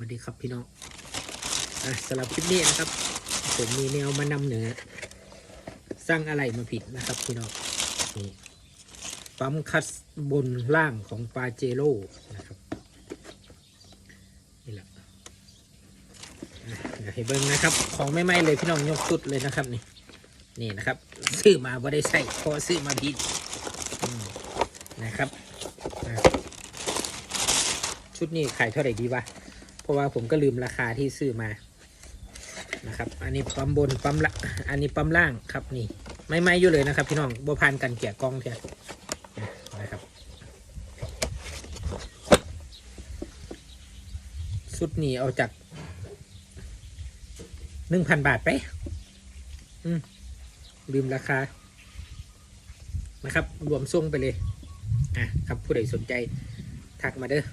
วัสดีครับพี่น้องอะสำหรับคลิปนี้นะครับ ผมมีแนวมานำเหนือสร้างอะไรมาผิดนะครับพี่น้องนี่ปั๊มคัสบนล่างของปาเจโร่นะครับนี่แหละอะเดี๋ยวให้เบิ้งนะครับ ของไม่ไหม้เลยพี่น้องยกสุดเลยนะครับนี่นี่นะครับ ซื้อมาไม่ได้ใส่พราะซื้อมาผิดนะครับชุดนี้ขายเท่าไหร่ดีวะ ราะว่าผมก็ลืมราคาที่ซื้อมานะครับ อันนี้ปั๊มบนปั๊มละอันนี้ปั๊มล่างครับนี่ ไม่ไม่อยู่เลยนะครับ พี่น้องบัวพันกันเกี่ยกล้องเพียนะครับชุดนี้เอาจากหนึ่งพันบาทไป อืมลืมราคา นะครับ รวมส่งไปเลย อะ ครับผู้ใดสนใจ ทักมาเด้อ